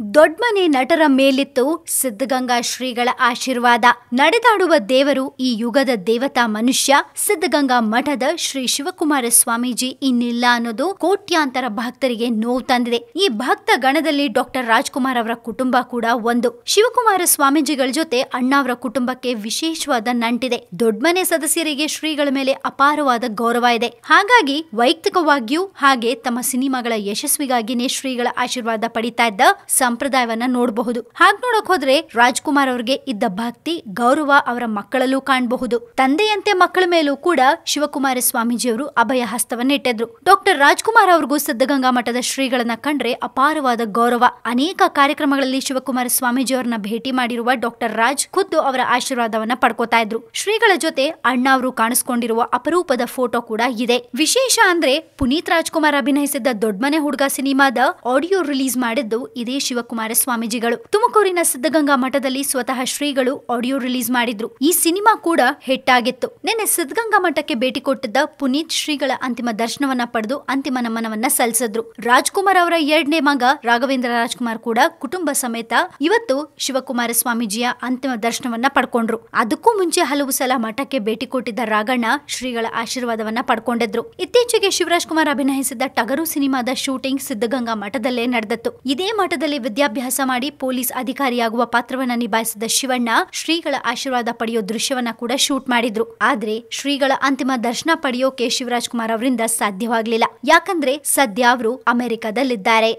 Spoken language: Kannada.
ದೊಡ್ಮನೆ ನಟರ ಮೇಲಿತ್ತು ಸಿದ್ಧಗಂಗಾ ಶ್ರೀಗಳ ಆಶೀರ್ವಾದ. ನಡೆದಾಡುವ ದೇವರು ಈ ಯುಗದ ದೇವತಾ ಮನುಷ್ಯ. ಸಿದ್ಧಗಂಗಾ ಮಠದ ಶ್ರೀ ಶಿವಕುಮಾರ ಸ್ವಾಮೀಜಿ ಇನ್ನಿಲ್ಲ ಅನ್ನೋದು ಕೋಟ್ಯಾಂತರ ಭಕ್ತರಿಗೆ ನೋವು ತಂದಿದೆ. ಈ ಭಕ್ತ ಗಣದಲ್ಲಿ ಡಾಕ್ಟರ್ ರಾಜ್ಕುಮಾರ್ ಅವರ ಕುಟುಂಬ ಕೂಡ ಒಂದು. ಶಿವಕುಮಾರ ಸ್ವಾಮೀಜಿಗಳ ಜೊತೆ ಅಣ್ಣ ಅವರ ಕುಟುಂಬಕ್ಕೆ ವಿಶೇಷವಾದ ನಂಟಿದೆ. ದೊಡ್ಮನೆ ಸದಸ್ಯರಿಗೆ ಶ್ರೀಗಳ ಮೇಲೆ ಅಪಾರವಾದ ಗೌರವ ಇದೆ. ಹಾಗಾಗಿ ವೈಯಕ್ತಿಕವಾಗಿಯೂ ಹಾಗೆ ತಮ್ಮ ಸಿನಿಮಾಗಳ ಯಶಸ್ವಿಗಾಗಿನೇ ಶ್ರೀಗಳ ಆಶೀರ್ವಾದ ಪಡಿತಾ ಇದ್ದ ಸಂಪ್ರದಾಯವನ್ನ ನೋಡಬಹುದು. ಹಾಗೆ ನೋಡಕ್ ಹೋದ್ರೆ ರಾಜ್ಕುಮಾರ್ ಅವರಿಗೆ ಇದ್ದ ಭಕ್ತಿ, ಗೌರವ ಅವರ ಮಕ್ಕಳಲ್ಲೂ ಕಾಣಬಹುದು. ತಂದೆಯಂತೆ ಮಕ್ಕಳ ಮೇಲೂ ಕೂಡ ಶಿವಕುಮಾರ ಸ್ವಾಮೀಜಿಯವರು ಅಭಯ ಹಸ್ತವನ್ನ ಇಟ್ಟಿದ್ರು. ಡಾಕ್ಟರ್ ರಾಜ್ಕುಮಾರ್ ಅವ್ರಿಗೂ ಸಿದ್ಧಗಂಗಾ ಮಠದ ಶ್ರೀಗಳನ್ನ ಕಂಡ್ರೆ ಅಪಾರವಾದ ಗೌರವ. ಅನೇಕ ಕಾರ್ಯಕ್ರಮಗಳಲ್ಲಿ ಶಿವಕುಮಾರ ಸ್ವಾಮೀಜಿಯವರನ್ನ ಭೇಟಿ ಮಾಡಿರುವ ಡಾಕ್ಟರ್ ರಾಜ್ ಖುದ್ದು ಅವರ ಆಶೀರ್ವಾದವನ್ನ ಪಡ್ಕೋತಾ ಇದ್ರು. ಶ್ರೀಗಳ ಜೊತೆ ಅಣ್ಣ ಅವರು ಕಾಣಿಸ್ಕೊಂಡಿರುವ ಅಪರೂಪದ ಫೋಟೋ ಕೂಡ ಇದೆ. ವಿಶೇಷ ಅಂದ್ರೆ ಪುನೀತ್ ರಾಜ್ಕುಮಾರ್ ಅಭಿನಯಿಸಿದ್ದ ದೊಡ್ಮನೆ ಹುಡುಗ ಸಿನಿಮಾದ ಆಡಿಯೋ ರಿಲೀಸ್ ಮಾಡಿದ್ದು ಇದೇ ಶಿವಕುಮಾರ ಸ್ವಾಮೀಜಿಗಳು ತುಮಕೂರಿನ ಸಿದ್ಧಗಂಗಾ ಮಠದಲ್ಲಿ ಸ್ವತಃ ಶ್ರೀಗಳು ಆಡಿಯೋ ರಿಲೀಸ್ ಮಾಡಿದ್ರು. ಈ ಸಿನಿಮಾ ಕೂಡ ಹಿಟ್ ಆಗಿತ್ತು ನಿನ್ನೆ ಸಿದ್ಧಗಂಗಾ ಮಠಕ್ಕೆ ಭೇಟಿ ಕೊಟ್ಟಿದ್ದ ಪುನೀತ್ ಶ್ರೀಗಳ ಅಂತಿಮ ದರ್ಶನವನ್ನ ಪಡೆದು ಅಂತಿಮ ನಮನವನ್ನ ಸಲ್ಲಿಸಿದ್ರು. ರಾಜ್ಕುಮಾರ್ ಅವರ ಎರಡನೇ ಮಗ ರಾಘವೇಂದ್ರ ರಾಜ್ಕುಮಾರ್ ಕೂಡ ಕುಟುಂಬ ಸಮೇತ ಇವತ್ತು ಶಿವಕುಮಾರ ಸ್ವಾಮೀಜಿಯ ಅಂತಿಮ ದರ್ಶನವನ್ನ ಪಡ್ಕೊಂಡ್ರು. ಅದಕ್ಕೂ ಮುಂಚೆ ಹಲವು ಸಲ ಮಠಕ್ಕೆ ಭೇಟಿ ಕೊಟ್ಟಿದ್ದ ರಾಘಣ್ಣ ಶ್ರೀಗಳ ಆಶೀರ್ವಾದವನ್ನ ಪಡ್ಕೊಂಡಿದ್ರು. ಇತ್ತೀಚೆಗೆ ಶಿವರಾಜ್ ಕುಮಾರ್ ಅಭಿನಯಿಸಿದ್ದ ಟಗರು ಸಿನಿಮಾದ ಶೂಟಿಂಗ್ ಸಿದ್ಧಗಂಗಾ ಮಠದಲ್ಲೇ ನಡೆದಿತ್ತು. ಇದೇ ಮಠದಲ್ಲಿ ವಿದ್ಯಾಭ್ಯಾಸ ಮಾಡಿ ಪೊಲೀಸ್ ಅಧಿಕಾರಿಯಾಗುವ ಪಾತ್ರವನ್ನ ನಿಭಾಯಿಸಿದ ಶಿವಣ್ಣ ಶ್ರೀಗಳ ಆಶೀರ್ವಾದ ಪಡೆಯೋ ದೃಶ್ಯವನ್ನ ಕೂಡ ಶೂಟ್ ಮಾಡಿದ್ರು. ಆದ್ರೆ ಶ್ರೀಗಳ ಅಂತಿಮ ದರ್ಶನ ಪಡೆಯೋಕೆ ಶಿವರಾಜ್ ಕುಮಾರ್ ಅವರಿಂದ ಸಾಧ್ಯವಾಗಲಿಲ್ಲ. ಯಾಕಂದ್ರೆ ಸದ್ಯ ಅವರು ಅಮೆರಿಕದಲ್ಲಿದ್ದಾರೆ.